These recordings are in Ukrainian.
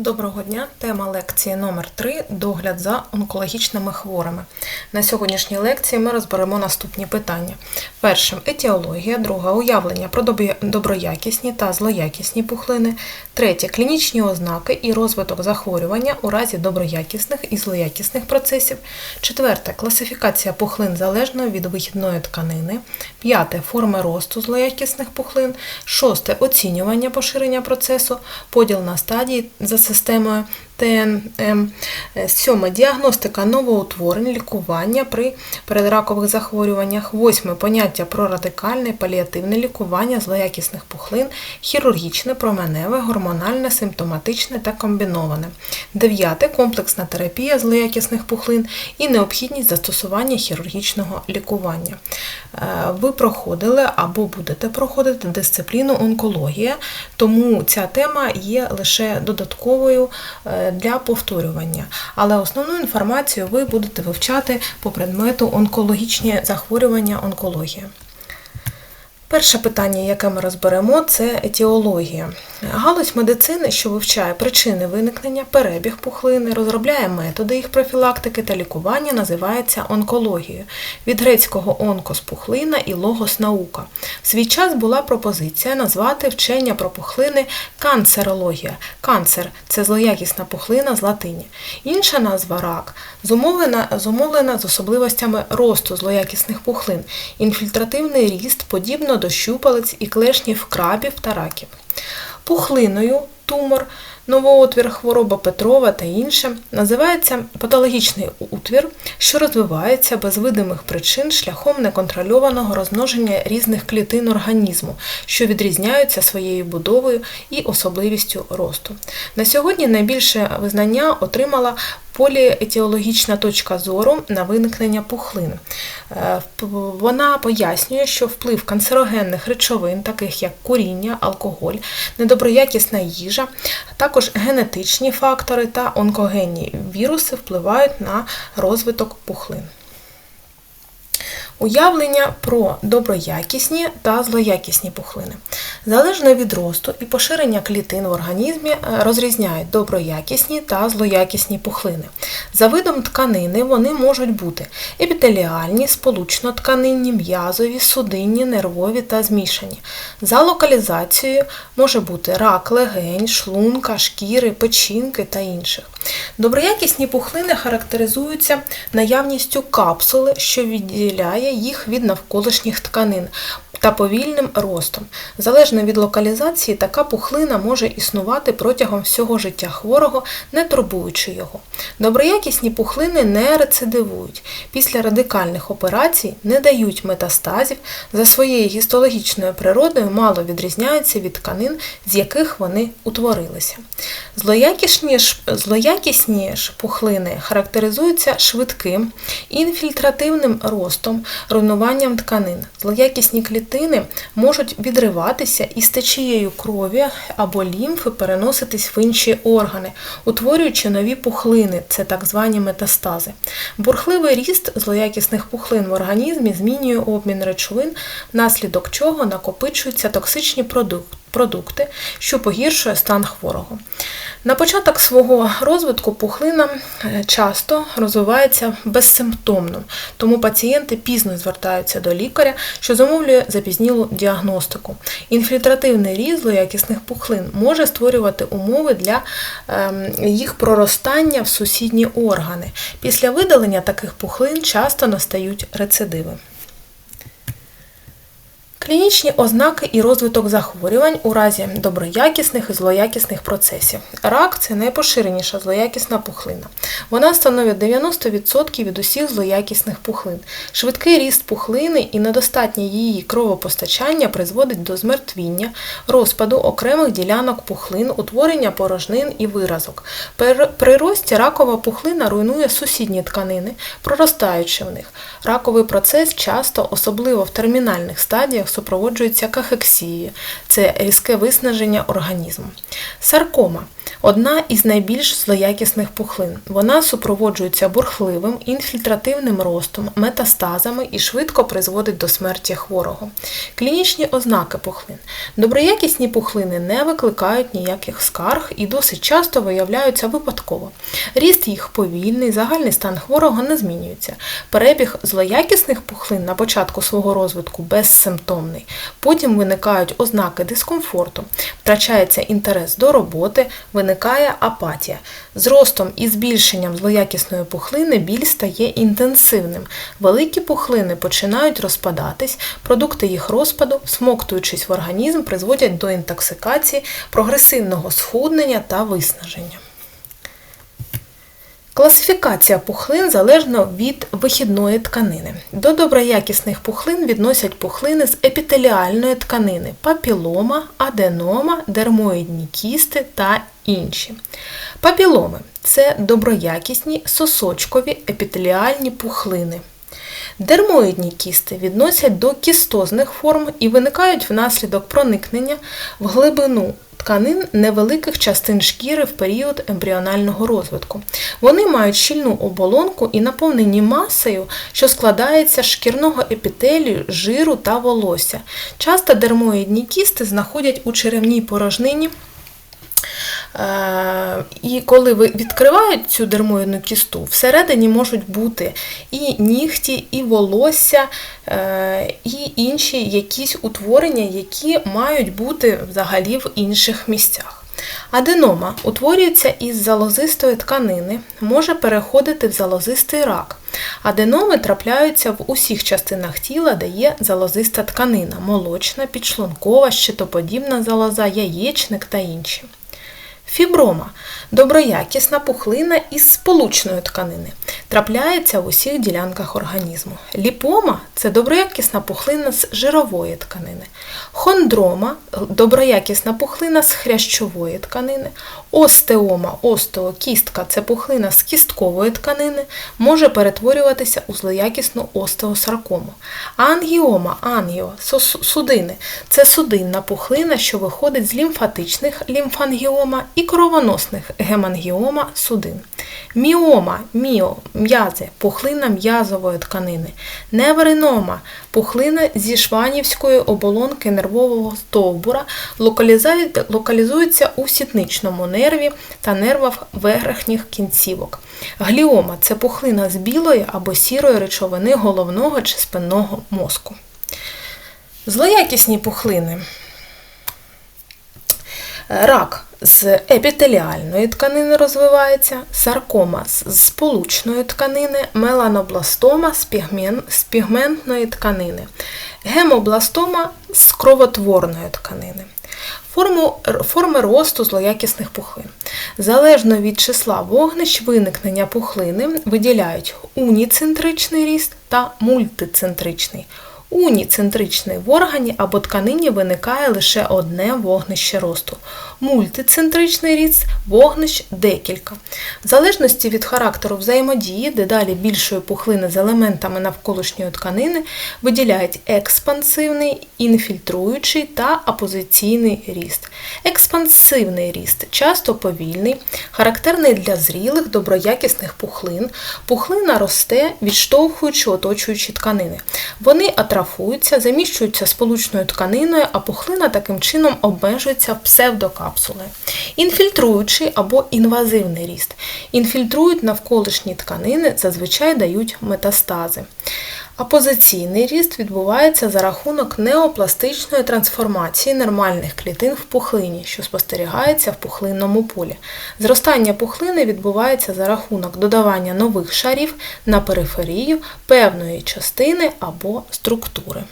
Доброго дня! Тема лекції номер 3 Догляд за онкологічними хворими. На сьогоднішній лекції ми розберемо наступні питання. Першим етіологія, друге уявлення про доброякісні та злоякісні пухлини, третє клінічні ознаки і розвиток захворювання у разі доброякісних і злоякісних процесів, четверте класифікація пухлин залежно від вихідної тканини, п'яте форми росту злоякісних пухлин, шосте оцінювання поширення процесу, поділ на стадії за системою ТНМ, Е, сьоме. Діагностика новоутворень, лікування при передракових захворюваннях, восьме. Поняття про радикальне паліативне лікування злоякісних пухлин, хірургічне, променеве, гормональне, симптоматичне та комбіноване. Дев'яте. Комплексна терапія злоякісних пухлин і необхідність застосування хірургічного лікування. Е, Ви проходили або будете проходити дисципліну онкологія, тому ця тема є лише додатковою е, для повторювання. Але основну інформацію ви будете вивчати по предмету онкологічні захворювання онкологія. Перше питання, яке ми розберемо, це етіологія. Галузь медицини, що вивчає причини виникнення, перебіг пухлини, розробляє методи їх профілактики та лікування, називається онкологією. Від грецького онкос пухлина і логос наука. В свій час була пропозиція назвати вчення про пухлини канцерологія. Канцер це злоякісна пухлина з латині. Інша назва рак зумовлена, зумовлена з особливостями росту злоякісних пухлин, інфільтративний ріст подібно до щупалець і клешнів крабів та раків. Пухлиною тумор, новоутвір, хвороба Петрова та інше називається патологічний утвір, що розвивається без видимих причин шляхом неконтрольованого розмноження різних клітин організму, що відрізняються своєю будовою і особливістю росту. На сьогодні найбільше визнання отримала поліетіологічна точка зору на виникнення пухлин. Е, Вона пояснює, що вплив канцерогенних речовин, таких як куріння, алкоголь, недоброякісна їжа, також генетичні фактори та онкогенні віруси впливають на розвиток пухлин. Уявлення про доброякісні та злоякісні пухлини. Залежно від росту і поширення клітин в організмі е, розрізняють доброякісні та злоякісні пухлини. За видом тканини вони можуть бути епітеліальні, сполучно-тканинні, м'язові, судинні, нервові та змішані. За локалізацією може бути рак легень, шлунка, шкіри, печінки та інших. Доброякісні пухлини характеризуються наявністю капсули, що відділяє їх від навколишніх тканин та повільним ростом. Залежно від локалізації, така пухлина може існувати протягом всього життя хворого, не турбуючи його. Доброякісні пухлини не рецидивують. Після радикальних операцій не дають метастазів, за своєю гістологічною природою мало відрізняються від тканин, з яких вони утворилися. Злоякісні ж, злоякісні ж пухлини характеризуються швидким інфільтративним ростом, руйнуванням тканин. Злоякісні клітини можуть відриватися і з течією крові або лімфи переноситись в інші органи, утворюючи нові пухлини, це так звані метастази. Бурхливий ріст злоякісних пухлин в організмі змінює обмін речовин, внаслідок чого накопичуються токсичні продукти продукти, що погіршує стан хворого. На початок свого розвитку пухлина е, часто розвивається безсимптомно, тому пацієнти пізно звертаються до лікаря, що замовлює запізнілу діагностику. Інфільтративний ріст злоякісних пухлин може створювати умови для ем, їх проростання в сусідні органи. Після видалення таких пухлин часто настають рецидиви. Клінічні ознаки і розвиток захворювань у разі доброякісних і злоякісних процесів. Рак це найпоширеніша злоякісна пухлина. Вона становить 90% від усіх злоякісних пухлин. Швидкий ріст пухлини і недостатнє її кровопостачання призводить до змертвіння, розпаду окремих ділянок пухлин, утворення порожнин і виразок. При рості ракова пухлина руйнує сусідні тканини, проростаючи в них. Раковий процес часто, особливо в термінальних стадіях, супроводжується кахексією – це різке виснаження організму. Саркома одна із найбільш злоякісних пухлин. Вона супроводжується бурхливим інфільтративним ростом, метастазами і швидко призводить до смерті хворого. Клінічні ознаки пухлин. Доброякісні пухлини не викликають ніяких скарг і досить часто виявляються випадково. Ріст їх повільний, загальний стан хворого не змінюється. Перебіг злоякісних пухлин на початку свого розвитку безсимптомний. Потім виникають ознаки дискомфорту, втрачається інтерес до роботи, виникає апатія. З ростом і збільшенням злоякісної пухлини біль стає інтенсивним. Великі пухлини починають розпадатись, продукти їх розпаду, смоктуючись в організм, призводять до інтоксикації, прогресивного схуднення та виснаження. Класифікація пухлин залежно від вихідної тканини. До доброякісних пухлин відносять пухлини з епітеліальної тканини папілома, аденома, дермоїдні кісти та інші. Папіломи це доброякісні сосочкові епітеліальні пухлини. Дермоїдні кісти відносять до кістозних форм і виникають внаслідок проникнення в глибину тканин невеликих частин шкіри в період ембріонального розвитку. Вони мають щільну оболонку і наповнені масою, що складається з шкірного епітелію, жиру та волосся. Часто дермоїдні кісти знаходять у черевній порожнині. Е, і коли відкривають цю дермоїдну кісту, всередині можуть бути і нігті, і волосся, е, і інші якісь утворення, які мають бути взагалі в інших місцях. Аденома утворюється із залозистої тканини, може переходити в залозистий рак. Аденоми трапляються в усіх частинах тіла, де є залозиста тканина молочна, підшлункова, щитоподібна залоза, яєчник та інші. Фіброма доброякісна пухлина із сполучної тканини. Трапляється в усіх ділянках організму. Ліпома це доброякісна пухлина з жирової тканини. Хондрома доброякісна пухлина з хрящової тканини. Остеома, остеокістка це пухлина з кісткової тканини, може перетворюватися у злоякісну остеосаркому. Ангіома, ангіо, судини це судинна пухлина, що виходить з лімфатичних лімфангіома і кровоносних гемангіома судин. Міома, міо, м'язи, пухлина м'язової тканини. Неверинома пухлина зі шванівської оболонки нервового стовбура, локалізується у сітничному нерві та нервах верхніх кінцівок. Гліома це пухлина з білої або сірої речовини головного чи спинного мозку. Злоякісні пухлини. Рак з епітеліальної тканини розвивається, саркома з сполучної тканини, меланобластома з, пігмен, з пігментної тканини, гемобластома з кровотворної тканини. Форму, форми росту злоякісних пухлин. Залежно від числа вогнищ виникнення пухлини виділяють уніцентричний ріст та мультицентричний. Уніцентричний в органі або тканині виникає лише одне вогнище росту. Мультицентричний ріст вогнищ декілька. В залежності від характеру взаємодії, дедалі більшої пухлини з елементами навколишньої тканини виділяють експансивний, інфільтруючий та апозиційний ріст. Експансивний ріст часто повільний, характерний для зрілих, доброякісних пухлин. Пухлина росте, відштовхуючи оточуючі тканини. Вони атрафуються, заміщуються сполучною тканиною, а пухлина таким чином обмежується в псевдокапсули. Інфільтруючий або інвазивний ріст. Інфільтрують навколишні тканини, зазвичай дають метастази. Апозиційний ріст відбувається за рахунок неопластичної трансформації нормальних клітин в пухлині, що спостерігається в пухлинному полі. Зростання пухлини відбувається за рахунок додавання нових шарів на периферію певної частини або структури.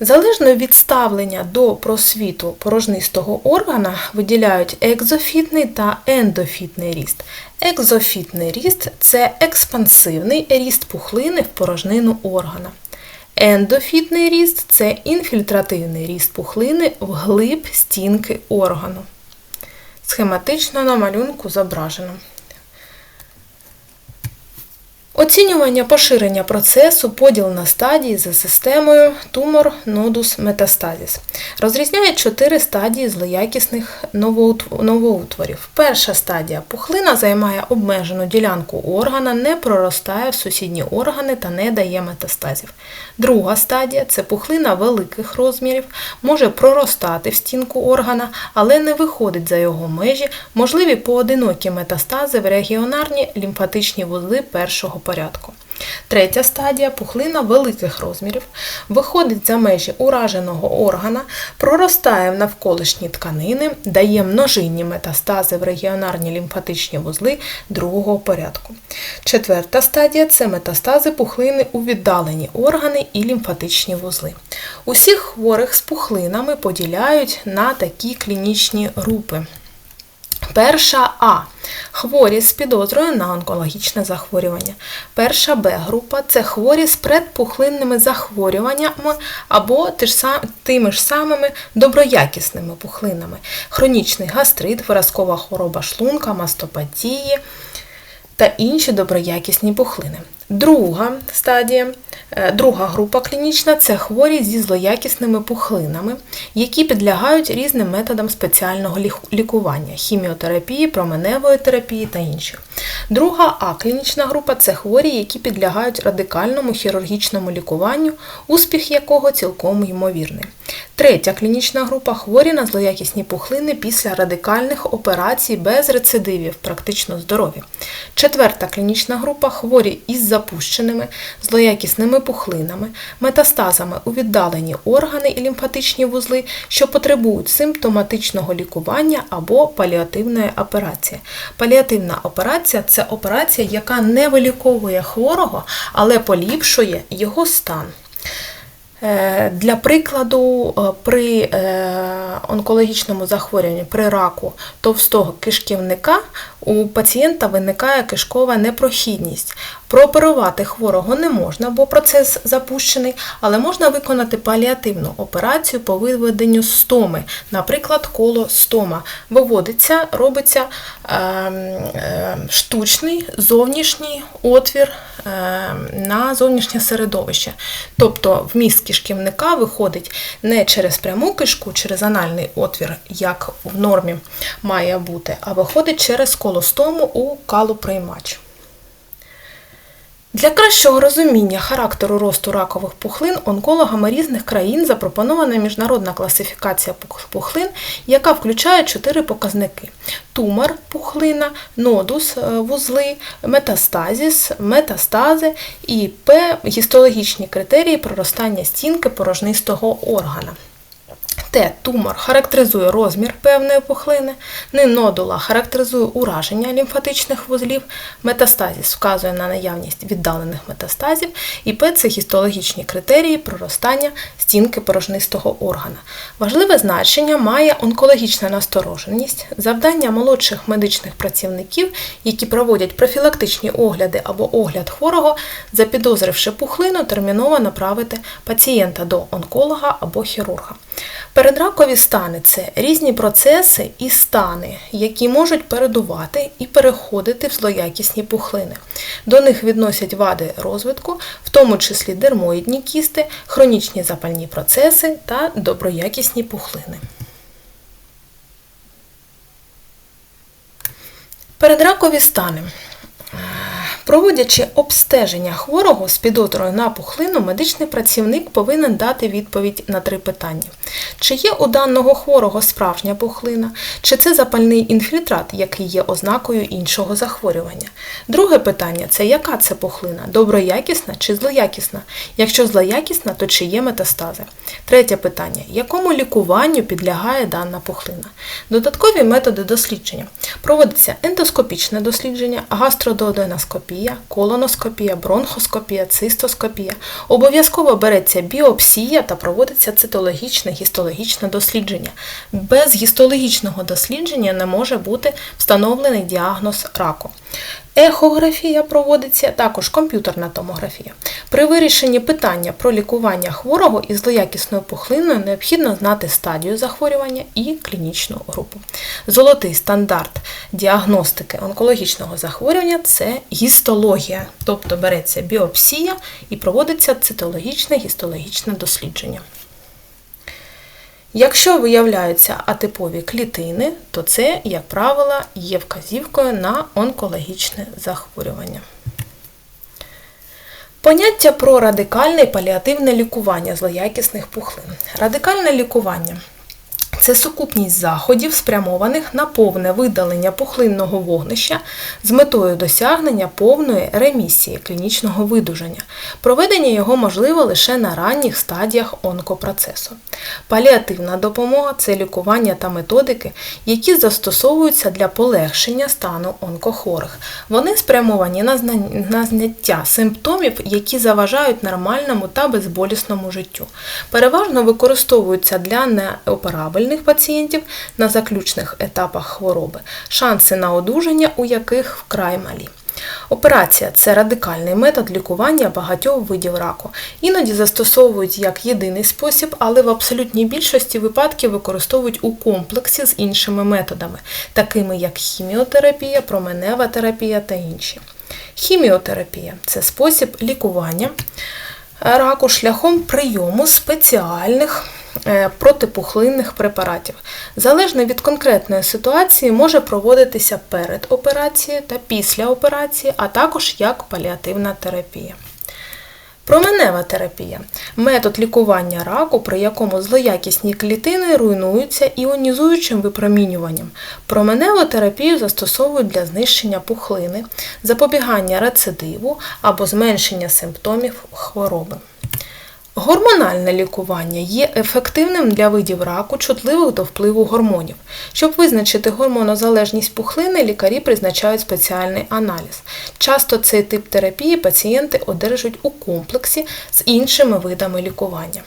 Залежно від ставлення до просвіту порожнистого органа виділяють екзофітний та ендофітний ріст. Екзофітний ріст це експансивний ріст пухлини в порожнину органа. Ендофітний ріст це інфільтративний ріст пухлини в глиб стінки органу. Схематично на малюнку зображено. Оцінювання поширення процесу, поділ на стадії за системою тумор, нодус, метастазіс. Розрізняють чотири стадії злоякісних новоутворів. Перша стадія пухлина займає обмежену ділянку органа, не проростає в сусідні органи та не дає метастазів. Друга стадія це пухлина великих розмірів, може проростати в стінку органа, але не виходить за його межі, можливі поодинокі метастази в регіонарні лімфатичні вузли першого порядку. Третя стадія пухлина великих розмірів, виходить за межі ураженого органа, проростає в навколишні тканини, дає множинні метастази в регіонарні лімфатичні вузли другого порядку. Четверта стадія це метастази пухлини у віддалені органи і лімфатичні вузли. Усіх хворих з пухлинами поділяють на такі клінічні групи. Перша А. Хворі з підозрою на онкологічне захворювання. Перша Б група це хворі з предпухлинними захворюваннями або тими ж самими доброякісними пухлинами. Хронічний гастрит, виразкова хвороба шлунка, мастопатії та інші доброякісні пухлини. Друга стадія, друга група клінічна це хворі зі злоякісними пухлинами, які підлягають різним методам спеціального лікування хіміотерапії, променевої терапії та інших. Друга А клінічна група це хворі, які підлягають радикальному хірургічному лікуванню, успіх якого цілком ймовірний. Третя клінічна група хворі на злоякісні пухлини після радикальних операцій без рецидивів, практично здорові. Четверта клінічна група хворі із запущеними злоякісними пухлинами, метастазами у віддалені органи і лімфатичні вузли, що потребують симптоматичного лікування або паліативної операції. Паліативна операція це операція, яка не виліковує хворого, але поліпшує його стан. Е, Для прикладу, е, при е, онкологічному захворюванні, при раку товстого кишківника у пацієнта виникає кишкова непрохідність. Прооперувати хворого не можна, бо процес запущений, але можна виконати паліативну операцію по виведенню стоми, наприклад, колостома. Виводиться, робиться е, е, штучний зовнішній отвір е, на зовнішнє середовище. Тобто вміст кишківника виходить не через пряму кишку, через анальний отвір, як в нормі має бути, а виходить через колостому у калоприймач. Для кращого розуміння характеру росту ракових пухлин онкологами різних країн запропонована міжнародна класифікація пухлин, яка включає чотири показники: тумор, пухлина, нодус, е, вузли, метастазіс, метастази і П гістологічні критерії проростання стінки порожнистого органа. Т. Тумор характеризує розмір певної пухлини, Н. Нодула характеризує ураження лімфатичних вузлів, метастазіс вказує на наявність віддалених метастазів, і П це гістологічні критерії проростання стінки порожнистого органа. Важливе значення має онкологічна настороженість, завдання молодших медичних працівників, які проводять профілактичні огляди або огляд хворого, запідозривши пухлину, терміново направити пацієнта до онколога або хірурга. Передракові стани це різні процеси і стани, які можуть передувати і переходити в злоякісні пухлини. До них відносять вади розвитку, в тому числі дермоїдні кісти, хронічні запальні процеси та доброякісні пухлини. Передракові стани. Проводячи обстеження хворого з підозрою на пухлину, медичний працівник повинен дати відповідь на три питання: чи є у даного хворого справжня пухлина, чи це запальний інфільтрат, який є ознакою іншого захворювання. Друге питання це яка це пухлина? Доброякісна чи злоякісна? Якщо злоякісна, то чи є метастази? Третє питання: якому лікуванню підлягає дана пухлина? Додаткові методи дослідження. Проводиться ендоскопічне дослідження, гастродооденоскопія, колоноскопія, бронхоскопія, цистоскопія. Обов'язково береться біопсія та проводиться цитологічне гістологічне дослідження. Без гістологічного дослідження не може бути встановлений діагноз раку. Ехографія проводиться також комп'ютерна томографія. При вирішенні питання про лікування хворого із злоякісною пухлиною необхідно знати стадію захворювання і клінічну групу. Золотий стандарт діагностики онкологічного захворювання це гістологія, тобто береться біопсія і проводиться цитологічне гістологічне дослідження. Якщо виявляються атипові клітини, то це, як правило, є вказівкою на онкологічне захворювання. Поняття про радикальне і паліативне лікування злоякісних пухлин. Радикальне лікування це сукупність заходів, спрямованих на повне видалення пухлинного вогнища з метою досягнення повної ремісії клінічного видужання. Проведення його можливо лише на ранніх стадіях онкопроцесу. Паліативна допомога це лікування та методики, які застосовуються для полегшення стану онкохворих. Вони спрямовані на зняття симптомів, які заважають нормальному та безболісному життю. Переважно використовуються для неоперабельних хворих пацієнтів на заключних етапах хвороби, шанси на одужання у яких вкрай малі. Операція це радикальний метод лікування багатьох видів раку. Іноді застосовують як єдиний спосіб, але в абсолютній більшості випадків використовують у комплексі з іншими методами, такими як хіміотерапія, променева терапія та інші. Хіміотерапія це спосіб лікування раку шляхом прийому спеціальних протипухлинних препаратів. Залежно від конкретної ситуації, може проводитися перед операцією та після операції, а також як паліативна терапія. Променева терапія метод лікування раку, при якому злоякісні клітини руйнуються іонізуючим випромінюванням. Променеву терапію застосовують для знищення пухлини, запобігання рецидиву або зменшення симптомів хвороби. Гормональне лікування є ефективним для видів раку, чутливих до впливу гормонів. Щоб визначити гормонозалежність пухлини, лікарі призначають спеціальний аналіз. Часто цей тип терапії пацієнти одержують у комплексі з іншими видами лікування.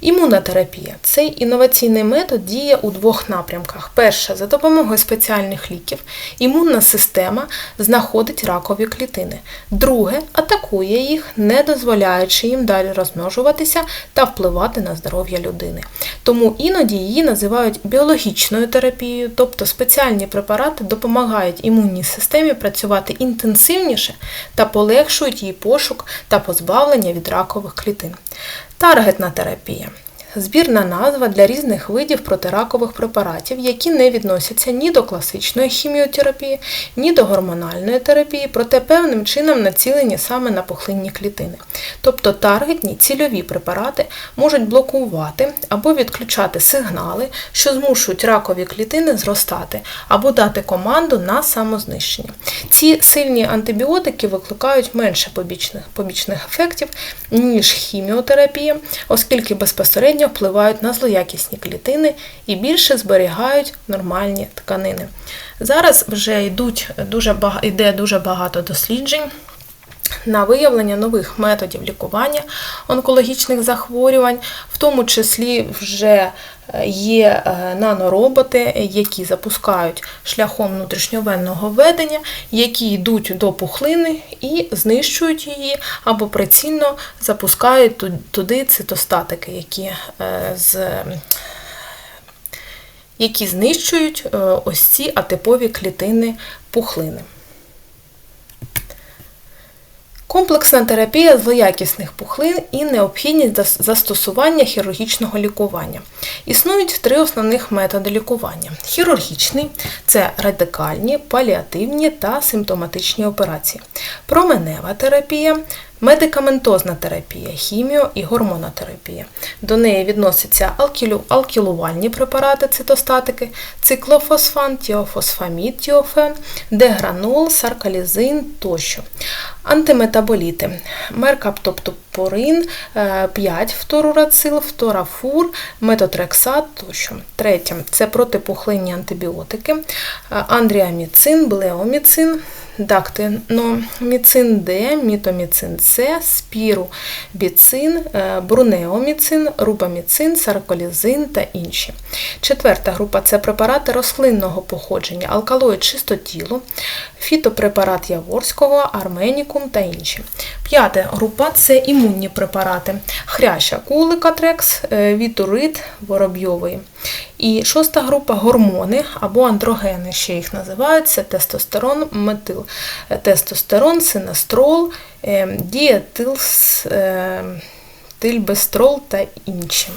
Імунотерапія цей інноваційний метод діє у двох напрямках. Перше, за допомогою спеціальних ліків імунна система знаходить ракові клітини. Друге, атакує їх, не дозволяючи їм далі розмножуватися та впливати на здоров'я людини. Тому іноді її називають біологічною терапією, тобто спеціальні препарати допомагають імунній системі працювати інтенсивніше та полегшують її пошук та позбавлення від ракових клітин. Таргетна терапія збірна назва для різних видів протиракових препаратів, які не відносяться ні до класичної хіміотерапії, ні до гормональної терапії, проте певним чином націлені саме на пухлинні клітини. Тобто таргетні цільові препарати можуть блокувати або відключати сигнали, що змушують ракові клітини зростати, або дати команду на самознищення. Ці сильні антибіотики викликають менше побічних, побічних ефектів, ніж хіміотерапія, оскільки безпосередньо безпосередньо впливають на злоякісні клітини і більше зберігають нормальні тканини. Зараз вже йдуть дуже йде дуже багато досліджень. На виявлення нових методів лікування онкологічних захворювань, в тому числі вже е, є е, нанороботи, які запускають шляхом внутрішньовенного введення, які йдуть до пухлини і знищують її, або прицільно запускають туди цитостатики, які е, з які знищують ось ці атипові клітини пухлини. Комплексна терапія злоякісних пухлин і необхідність застосування хірургічного лікування. Існують три основних методи лікування: хірургічний це радикальні, паліативні та симптоматичні операції. Променева терапія Медикаментозна терапія, хіміо і гормонотерапія. До неї відносяться алкілю, алкілувальні препарати, цитостатики, циклофосфан, тіофосфамід, тіофен, дегранул, саркалізин тощо. Антиметаболіти, меркаптоптоп цефалоспорин, 5 фторурацил, фторафур, метотрексат тощо. Третє це протипухлинні антибіотики, е, андріаміцин, блеоміцин, дактиноміцин Д, мітоміцин С, спірубіцин, е, брунеоміцин, рубаміцин, сарколізин та інші. Четверта група це препарати рослинного походження, алкалоїд чистотілу, фітопрепарат Яворського, арменікум та інші. П'ята група це імунні препарати, хряща кулика трекс, е, вітурит воробйовий. І шоста група гормони або андрогени, ще їх називають, це тестостерон, метил, е, тестостерон, синестрол, е, діетилс, е, тильбестрол та інші.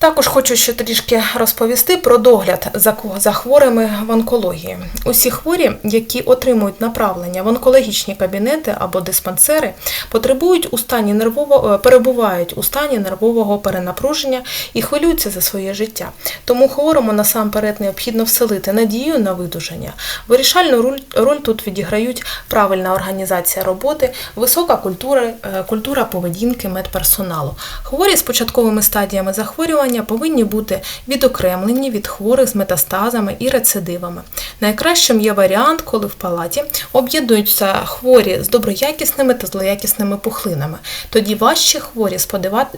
Також хочу ще трішки розповісти про догляд за хворими в онкології. Усі хворі, які отримують направлення в онкологічні кабінети або диспансери, потребують у стані нервового е, перебувають у стані нервового перенапруження і хвилюються за своє життя. Тому хворому насамперед необхідно вселити надію на видужання. Вирішальну роль, роль тут відіграють правильна організація роботи, висока культура, е, культура поведінки медперсоналу. Хворі з початковими стадіями захворювання повинні бути відокремлені від хворих з метастазами і рецидивами. Найкращим є варіант, коли в палаті об'єднуються хворі з доброякісними та злоякісними пухлинами. Тоді важчі хворі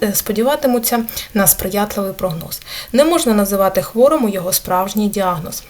е, сподіватимуться на сприятливий прогноз. Не можна називати хворому його справжній діагноз.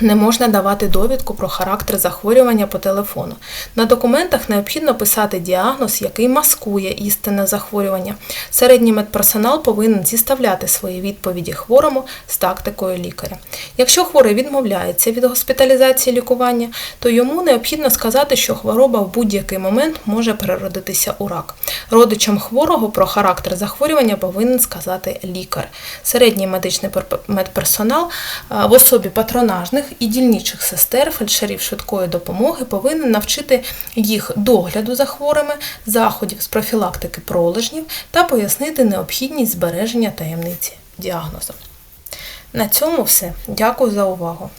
Не можна давати довідку про характер захворювання по телефону. На документах необхідно писати діагноз, який маскує істинне захворювання. Середній медперсонал повинен зіставляти свої відповіді хворому з тактикою лікаря. Якщо хворий відмовляється від госпіталізації лікування, то йому необхідно сказати, що хвороба в будь-який момент може переродитися у рак. Родичам хворого про характер захворювання повинен сказати лікар. Середній медичний медперсонал в особі патронажних і дільничих сестер, фельдшерів швидкої допомоги повинен навчити їх догляду за хворими, заходів з профілактики пролежнів та пояснити необхідність збереження таємниці діагнозу. На цьому все. Дякую за увагу.